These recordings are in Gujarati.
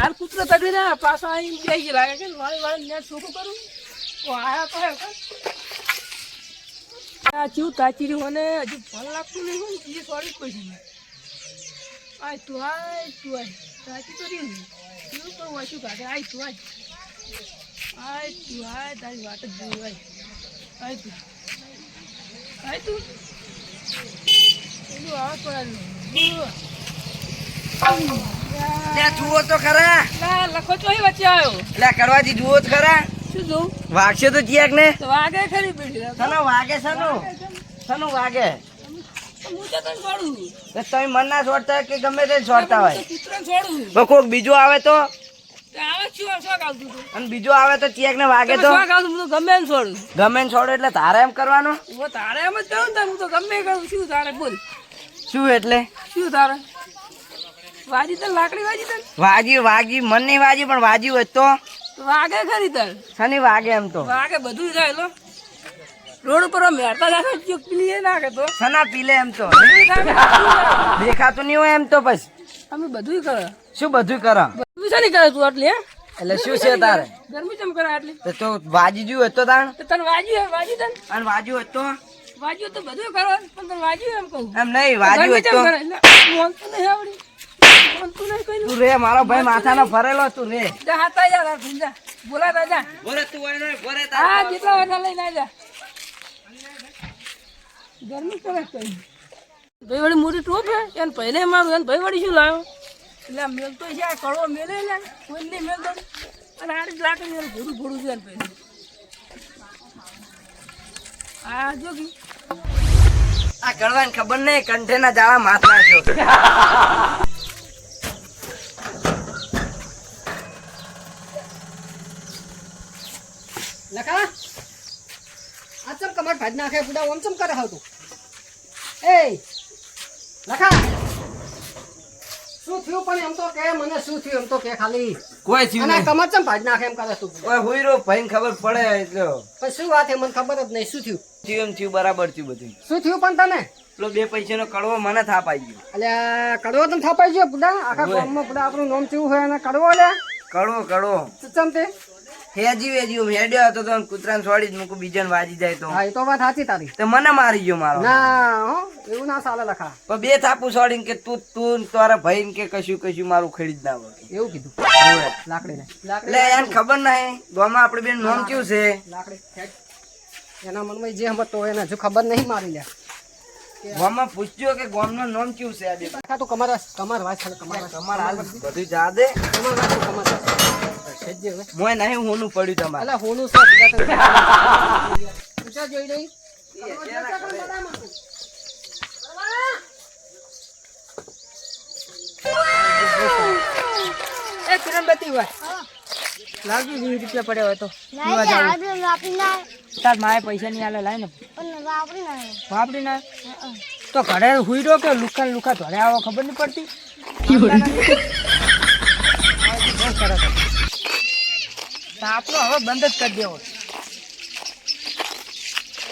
હાલ કૂતરો તગડી ના પાછો અહીં બે ગઈ લાગે કે વાળી વાળી ને ચોખ્ખું કરું. તો આયા તો? આ ચીવું તાચી રહ્યું અને હજી ફળ લાગતું નહીં હોય ને એ સોરી મેં આય તું આય તું આય. તાચી તો રહ્યું કેવું પણ વાંચ્યું કાઢે? આય તું આય. આય તું આય, તારી વાટ જ જોઈ આય આય તું. આય તું. પેલું આવા પડાયું ત્યાં જુઓ તો ખરા. લખો તો વચ્ચે આવ્યો. એટલે કરવાથી જુઓ તો ખરા. શું જોઉં વાગશે તો ચિયાક ને? વાગે ખરી પડી સનો વાગે સનો સનો વાગે? તને તમે મન ના છોડતા કે ગમે તે છોડતા હોય. કોક બીજું આવે તો? અને બીજું આવે તો ચેક ને વાગે તો? ગમે એમ છોડું. ગમે ને છોડો એટલે તારે એમ કરવાનું? તારે એમ જ કરું હું તો ગમે કરું. શું તારે બોલ. શું એટલે? શું તારે? વાજી તને લાકડી વાજી તન? વાજી વાજી મન નહીં વાજી પણ વાજી હોય તો. વાગે ખરી તર શની વાગે એમ તો. વાગે બધું થાય લો. રોડ ઉપર મેરતા જાશે ચૂક પીલી નાખે તો. સના પીલે એમ તો. દેખાતું નહીં હોય એમ તો પછી. અમે બધું કરે. શું બધું કરો? બધું છે નહીં કરે તું આટલી હે? એટલે શું છે તારે? ગરમી ચમ કરે આટલી? તો વાજી જ્યું હોય તો તાણ. તને વાજી હોય વાજી તને. અને વાજી હોય તો? વાજી તો બધું કરો પણ તને વાજી એમ કહું. એમ નહીં વાજી હોય તો. મોનતું નહીં આવડી. તું રે મારો ભાઈ માથાનો ફરેલો તું રે. જા હાતા ના તાર ભૂલ જા. બોલાતા તું હોય ને બોરે હા જેટલા વાટલા લઈને આ ગરમી કરે કઈ ભાઈ વળી મોટી ટોપ હે એને પહેલે મારું એને ભાઈ વળી શું લાવ્યો એટલે મેલ તો છે આ કડવો મેલે લે. કોઈ નહીં મેલ દો અને આડી જ લાકડી એને ભોડું છે એને પહેલે આ જો કી. આ કરવાની ખબર નહીં કંઠેના જાળા માથ નાખ્યો લખા કમર ભાજ નાખે બુડા ઓમ ચમ કરે હતું એ લખા. શું થયું પણ એમ તો કે મને શું થયું એમ તો કે ખાલી. કોઈ થયું અને કમર ચમ ભાજ નાખે એમ કરે તું. કોઈ હુઈરો ભાઈ ખબર પડે એટલે. પણ શું વાત છે મને ખબર જ નહીં શું થયું? થયું એમ થયું બરાબર થયું બધું. શું થયું પણ તને? પેલો બે પૈસાનો કડવો મને થાપાઈ ગયો. એટલે કડવો તને થાપાઈ ગયો પૂડા? આખા ગામમાં પૂડા આપણું નામ થયું હોય અને કડવો લે કડવો કડવો. ચમ તે? હેજી વેજી હું હેડ્યો હતો તો કૂતરાને છોડી જ મૂકું બીજાને વાજી જાય તો. હા એ તો વાત સાચી તારી. તો મને મારી ગયો મારો. ના હો એવું ના ચાલે લખા. પણ બે થાપુ છોડીને કે તું તું તારા ભાઈ કે કશું કશું મારું ખરીદ જ ના વળગે એવું કીધું. લાકડી ને એટલે એને ખબર નહીં ગોમાં આપણે બેન નામ કયું છે? લાકડી એના મનમાં જે હમતો એને હજુ ખબર નહીં મારી લે. ગામમાં પૂછજો કે ગામનું નામ કયું છે આ બે? તું કમર કમર ખાલી કમર. તમારે હાલ બધું જા દે કમર વાંચ તું કમર. મોય નહીં હોનું પડ્યું તમારે. અલા હોનું છે બીજા જોઈ રહી? એ કિરણબત્તી હોય. લાગી વીસ રૂપિયા પડ્યો હોય તો. તાર માએ પૈસા નહીં આલે લાય ને. વાપરી ના તો ઘરે હુઈ રહ્યો કે લુખા લુખા ઘરે આવો ખબર નહીં પડતી? તાપનો હવે બંધ જ કરી દેવો.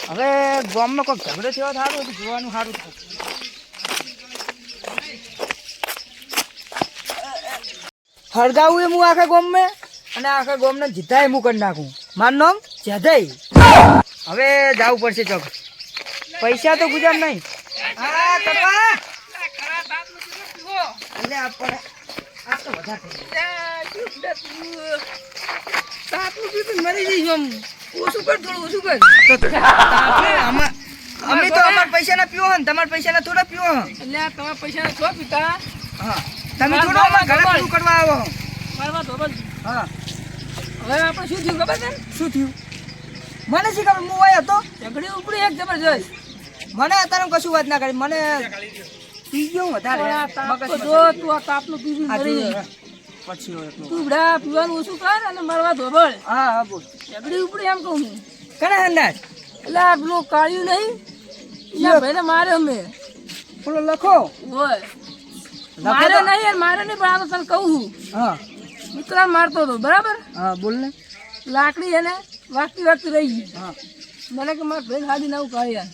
હવે ગામમાં કોઈ ઝઘડો થયો સારું હતું જોવાનું સારું થાય. હળગાવું એ હું આખા ગામમાં અને આખા ગામને જીતાય હું કરી નાખું. મારું નામ જેધાઈ હવે જવું પડશે ચોક. પૈસા તો ગુજાર નહીં. આપણે આ તો વધારે થઈ ગયું. મરી જઈશ આમ ઓછું કર થોડું ઓછું કર. આપણે આમાં- અમે તો અમારા પૈસાના પીવો ને તમારા પૈસાના થોડા પીવો એટલે તમારા પૈસા છો પિતા? હા. તમે થોડો અમારા ઘરે પૂરું કરવા આવો. મારવા તો હા. હવે આપણે શું થયું ખબર છે? શું થયું? મને શી ખબર? હું હોય હતો ઝઘડી ઉપડી એક જબરજસ્ત. મને અત્યારે કશું વાત ના કરી. મને પી ગયો વધારે. જો તું આ તાપનું પી પી મરી. પછી તું. બડા પીવાનું ઓછું કર અને મારવા ધોબળ. હા હા બોલ. ઝઘડી ઉપડી એમ કહું હું કને અંદાજ? એટલે આ પેલું કાળ્યું નહીં એના ભાઈને મારે અમે પેલો લખો. હોય. મારે નહીં યાર મારે નહીં પણ આ તો તને કહું છું. હા. મિત્ર મારતો હતો બરાબર? હા બોલ ને. લાકડી એને વાગતી વાગતી રહી ગઈ. હા. મને કે મારા ભાઈ હાડી નાવું કાઢ્યા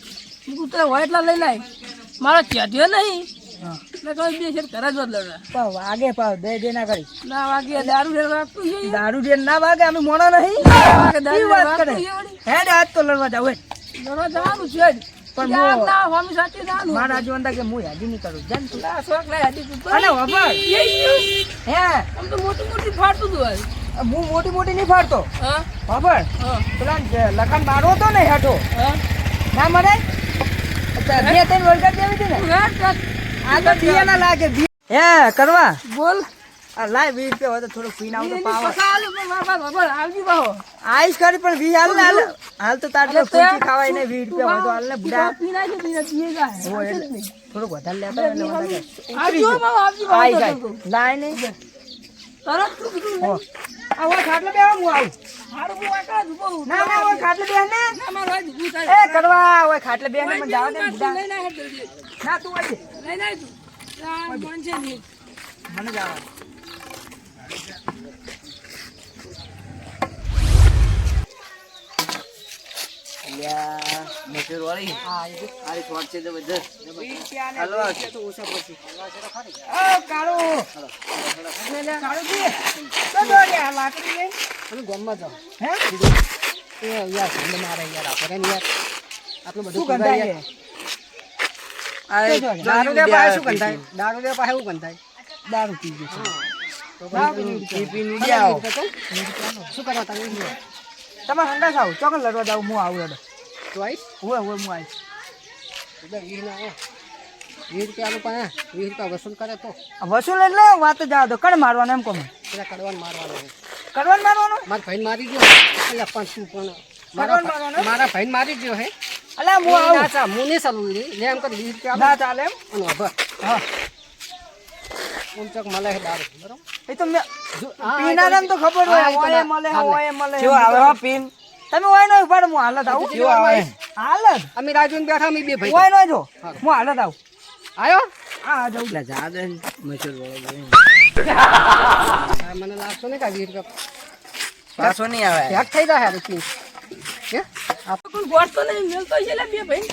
હું કૂતરા હોય એટલા લઈ લાય. મારો ચેટ્યો નહીં? હા. એટલે કોઈ બે છે ઘરે જ બદલવડા પણ વાગે પાવ દે દે ના કરી. ના વાગે દારૂ રેડ વાગતું છે. દારૂ જે ના વાગે અમે મોણા નહીં. વાગે દારૂ વાત કરે. વાગતું છે વળી. હેડ આજ તો લડવા જાવ હેડ. લડવા જવાનું છે જ. પણ પણ હું- ના હોમી સાથે જવાનું મારા જોન કે હું યાદી નહીં કરું. જાન તું. ના શોખ ના હતી તું. અલે વાપર. હે. આમ તો મોટી મોટી ફાટતું હતું હું મોટી મોટી નહીં ફાડતો. હા. ખબર પેલા જે લખન મારવો તો ને હેઠો. ના મને બે ત્રણ વળગા દેવી હતી ને. આ તો ના લાગે હે કરવા. બોલ. આ લાય વીસ રૂપિયા હોય તો થોડું પીને આવું તો પાવા. આવજી બાહો. આઈશ કરી પણ વી હાલ ને હાલ. હાલ તો તાર ફૂંચી ખાવાય ને વીસ રૂપિયા હોય તો હાલ ને બુડા પીના છે પીના પીએ જાય. થોડુંક વધારે લેતા એટલે વધારે આવજો બાહો, આવજી બાહો લાય ને તરત. આ હોય ખાટલે બેહો હું આવું. હારું હું આ કાં ઊભો ઊભો ના ના હોય ખાટલે બેહ ને ના, મારે આજ ઊભું થાય. એ કરવા હોય ખાટલે બેહ ને મને જાવ દે ને તું બુડા લઈને આય ના તું હોય લઈને આય તું. આ કોણ છે નહીં. મને જાવ. અલ્યા, મજૂર હા એ શોર્ટ છે જબરજસ્ત. રૂપિયા હલવા. તો ઓછા પડશે. ઓ કાળુ. કાળુ જી લઈને અમે હે? એ યાર મારે યાર આપણે યાર? બધું. આ દારૂ દે પાસે શું ગંધાય? દારૂ દે પાસે શું ગંધાય? દારૂ પી ગયો. તો પી શું કરવા તમે તમે હંડા સાવ ચોકન લડવા જાવ હું આવું લડો તું આવીશ? હોય હોય હું આવીશ. તો બે વીસ ના આવો. વીસ રૂપિયા આલું પણ વીસ રૂપિયા વસૂલ કરે તો. વસૂલ એટલે વાત જવા દો કડ મારવાનો એમ કહો કડવાન મારવાનો. કરવાનું મારવાનો મારા ભાઈ મારી ગયો એટલે પણ તું પણ મારા મારવાનો? મારા ભાઈ મારી ગયો હે. અલ્યા હું ના આવું. ચા હું નહીં ચાલુ. લે એમ કરી રૂપિયા ના ચાલે એમ? અને વાપર. હા. ઓમ ચોક મળે હે દારૂ બરોબર? એ તો મેં આ પીનારાને તો ખબર હોય ઓય મળે ઓય મળે જો આવે? હો પીન? તમે ઓય નો ઉપાડ હું હાલત આવું. જો આવે? હાલત. અમે રાજુ બેઠા અમે બે ભાઈ. ઓય નો જો. હું. હાલત આવું. આયો? હા જાઉં. લે જા દે ને, મજૂર વાળો. મને લાગતો ને કે આ વીસ રૂપિયા પાછો નહીં આવે. પેક થઈ જાય રૂપિયા હે? આ પણ ગોઠતો નહીં, મિલતો છે લે બે ભાઈ.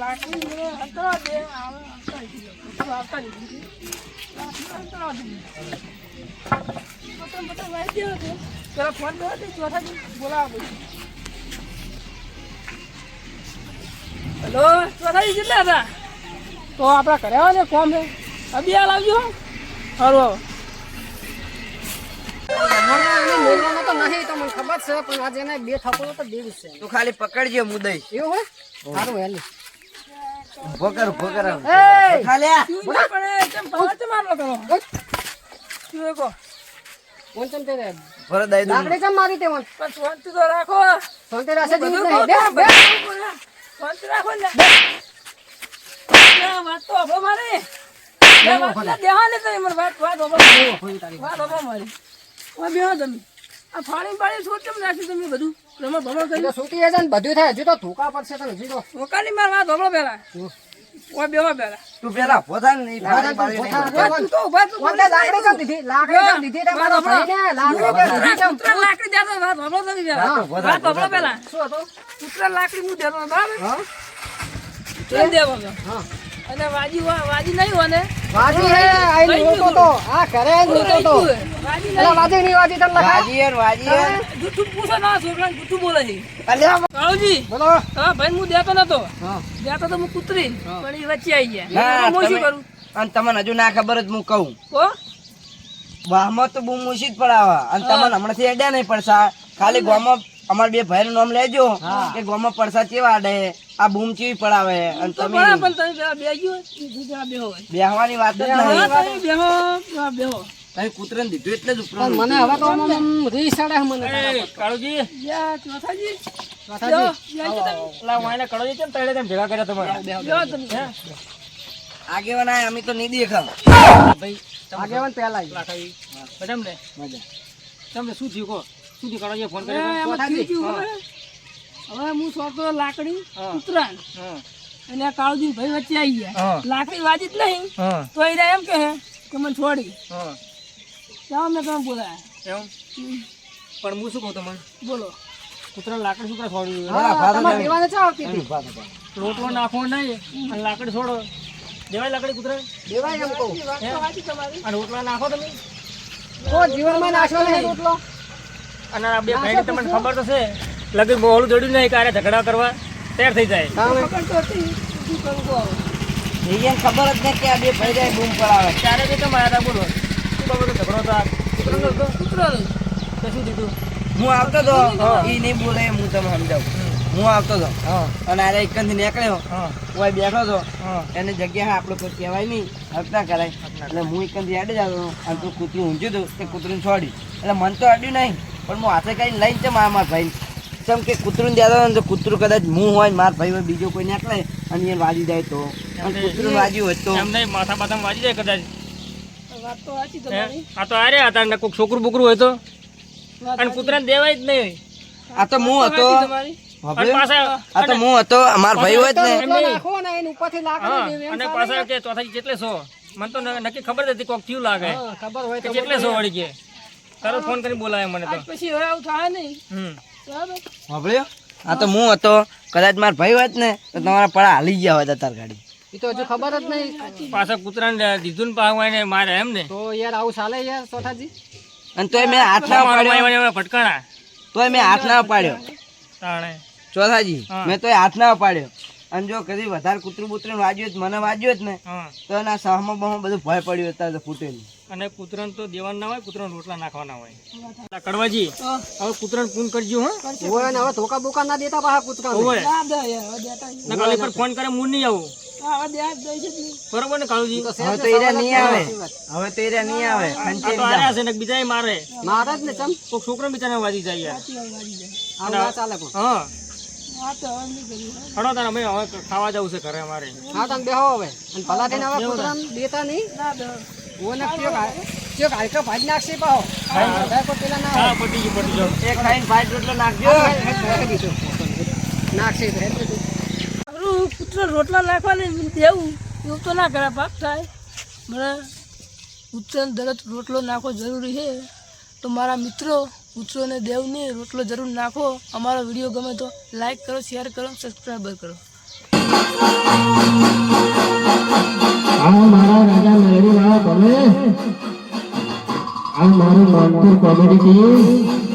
લાકડી મને દે, આવે આવતા નહીં. ગયો હતો. પેલા ફોન કર્યો હતો, ચોથા દિવસે બોલાવવા હેલો ચોથા કેટલા હતા? તો આપણા કર્યા ને કોમ છે. અભી હાલ આવજો. સારું આવો. તો નહીં તો મને ખબર છે પણ આજે એને બે થપ્પડો તો દેવી છે. તું ખાલી પકડજે મુદઈ. એવું હોય? સારું હેલી. ઊભો કર એ! ખાલી આ. શું ના પડે કેમ ભાવ કેમ આટલો કરો? શું કહો? કોણ ચમ તે ભરો દઈ દઉં. લાકડી ચમ મારી તે વન? પણ શાંતિ તો રાખો. સોનતે રાખે નહીં બે શાંતિ રાખો ને. ના, વાત તો હભો મારે. બધું? ને થાય હજુ તો ધોકા પડશે તને હજુ તો. વકાની માર વાત હભો પેલા. ઓય બેહો પેલા. તું પેલા ને, પાણી નહીં તું તો ઊભા તું લાકડી ચમ દીધી લાકડી ચમ દીધી તે મારો ભાઈને લાકડી ચમ ઉતરા લાકડી દેતો વાત હભો તમે પેલા. હા, ઊભો થા, વાત ઊભો પેલા. શું હતું? ઉતરા લાકડી હું દેતો બરાબર? હા. દેવો હા. અને વાજી વાજી નહીં હોને? વાજી હે આઈ નહોતો તો. આ ઘરે નહોતો તો વાજી એટલે વાજી નહીં વાજી તમ લખા વાજી હે વાજી હે. જૂઠું પૂછો ના છોકરા જૂઠું બોલે છે. અલે કાળુજી. બોલો. હા ભાઈ હું દેતો નતો. હા. દેતો તો હું કૂતરી. પણ એ વચ્ચે આવી ગયા. હું શું કરું? અને તમને હજુ ના ખબર જ હું કહું. કો વાહમાં તો બહુ મુશીદ પડાવા. પડાવે અને તમને હમણાંથી અડ્યા નહીં પડશે ખાલી ગોમાં અમાર બે ભાઈ નું નામ લેજો કે ગોમાં પડસા કેવા અડે આ બૂમ ચીવી પડાવે અને તો તમે તમે. બેહવાની વાત જ નહીં. તમે બેહો પેલા બેહો. તમે કૂતરાને દીધું એટલે જ ઉપરો મને હવે તો આમ આમ રીસ ચડે છે મને કાળુજી. ચોથાજી. તમે. તેમ તમે. આગેવાન અમે તો નહીં દેખાવ ભાઈ આગેવાન પહેલા પેલા તમને શું થયું કહો. શું થયું કાળુજીએ ફોન કર્યો? હવે. હું સોંપતો લાકડી. ઉતરાણ. હા. અને કાળુજી ભાઈ વચ્ચે આવી ગયા. લાકડી વાજી જ નહીં. તો એ એમ કહે કે મને છોડી. ક્યાં ત્યાં મેં તમે બોલાયા. એમ? પણ હું શું કહું તમને? બોલો. કૂતરા લાકડી શું છોડ્યું? હા, તમારે ચા આવતી હતી રોટલો નાખવો નહીં અને લાકડી છોડો. દેવાય લાકડી કૂતરા દેવાય એમ કહું. એ વાત તો સાચી તમારી. અને રોટલા નાખો તમે? જીવનમાં નાખો નહીં રોટલો. અને આ બે ભાઈ તમને ખબર તો છે. લગી બોલું જોડ્યું નહીં કારે ઝઘડા કરવા. તૈયાર થઈ જાય. ખબર તો હતી જ નહીં કે આ બે ભાઈ જાય બૂમ પડાવે ત્યારે કે તમારા હતા બોલો. શું ખબર ઝઘડો હતા? કૂતરો તો શું દીધું હું આવતો હતો એ નહીં બોલે હું તમને સમજાવું. હું આવતો હતો હા. અને આરે જ નીકળ્યો. હા. બેઠો હતો હા. એની જગ્યાએ આપણે કોઈ કહેવાય નહીં. હકતા કરાય. એટલે હું એક જ આડે જ આવ્યો અને તું કૂતરું ઊંચ્યું હતું તે કૂતરું છોડ્યું. એટલે મન તો અડ્યું નહીં. પણ હું હાથે કઈ લઈને છે મારા મારા ભાઈ કેમ કે કૂતરું દેતો ને તો કૂતરું કદાચ હું હોય મારા ભાઈ હોય બીજો કોઈ નીકળે અને એ વાજી જાય તો. અને કૂતરું વાજ્યું હોય તો. એમ નહીં માથા બાથા વાજી જાય કદાચ. આ તો આરે હતા ને કોઈક છોકરું બોકરું હોય તો. અને કૂતરાને દેવાય જ નહીં. આ તો હું હતો. સાચી તમારી. અને હવે પાછા આ તો હું હતો મારા ભાઈ હોય જ ને. અને પાછા કે? ચોથા જેટલે સો? મને તો ન- નક્કી ખબર નથી હતી કોક થયું લાગે. ખબર હોય કે સો કેટલે છો વળી કે તારો ફોન કરીને બોલાવે મને તો. પછી હવે આવું થાય નહીં. હમ. બરાબર? સાંભળ્યો આ તો હું હતો. કદાચ મારા ભાઈ વાત ને તો તમારા પડા હાલી ગયા હોય તાર ગાડી. એ તો હજુ ખબર જ નહીં. પાછા કૂતરાને દીધું ને પાછું ને મારે એમ ને. તો યાર આવું ચાલે યાર સોઠાજી? અને તોય મેં હાથ ના પાડ્યો. ફટકાણા તોય મેં હાથ ના પાડ્યો. તાણે. ચોથાજી મેં તોય હાથ ના પાડ્યો. અને જો કદી વધારે કૂતરું બૂતરું વાજ્યું હોત, મને વાજ્યું જ ને તો એના સહમાં બહુ બધું ભય પડ્યું હતા તો ફૂટેલું. અને કૂતરાને તો દેવાના ના હોય કૂતરાને રોટલા નાખવાના હોય. કડવાજી. હવે કૂતરાને ફોન કરજો હા. હોય ને હવે ધોકા બોકા ના દેતા પાછા કૂતરા ના કાલે પર ફોન કરે હું નહીં આવું. હા, જ દઈ છે જ નહીં. બરોબર ને કાળુજી? હવે તો એરા નહીં આવે. હવે તો એરા નહીં આવે. આ ખંચેરી તો આર્યા છે ને બીજા મારે. મારે જ ને ચમ. કોઈક છોકરો બિચારા વાજી જાય યાર. ચાલે હા. હડો તારે અમે હવે ખાવા જવું છે ઘરે અમારે. હા તમે બેહો હવે. ભલા થઈને હવે કૂતરા દેતા નહીં. ના દે. ઓ ને કયો કયો ગાય કે નાખશે પાહો. પર પેલા ના હા પટી ગયું પટી ગયું. એક ખાઈને પાંચ રોટલો નાખજો નાખશે મારું પુત્ર રોટલા નાખવાને દેવું એવું તો ના કરે પાપ થાય. મને પુત્રને દરરોજ રોટલો નાખવો જરૂરી છે. તો મારા મિત્રો પુત્રોને દેવને રોટલો જરૂર નાખો. અમારો વીડિયો ગમે તો લાઈક કરો શેર કરો સબસ્ક્રાઈબર કરો. આ મારા રાજા મેળવી વાળા તમે આ મારું માનપુર કોમેડી ટીમ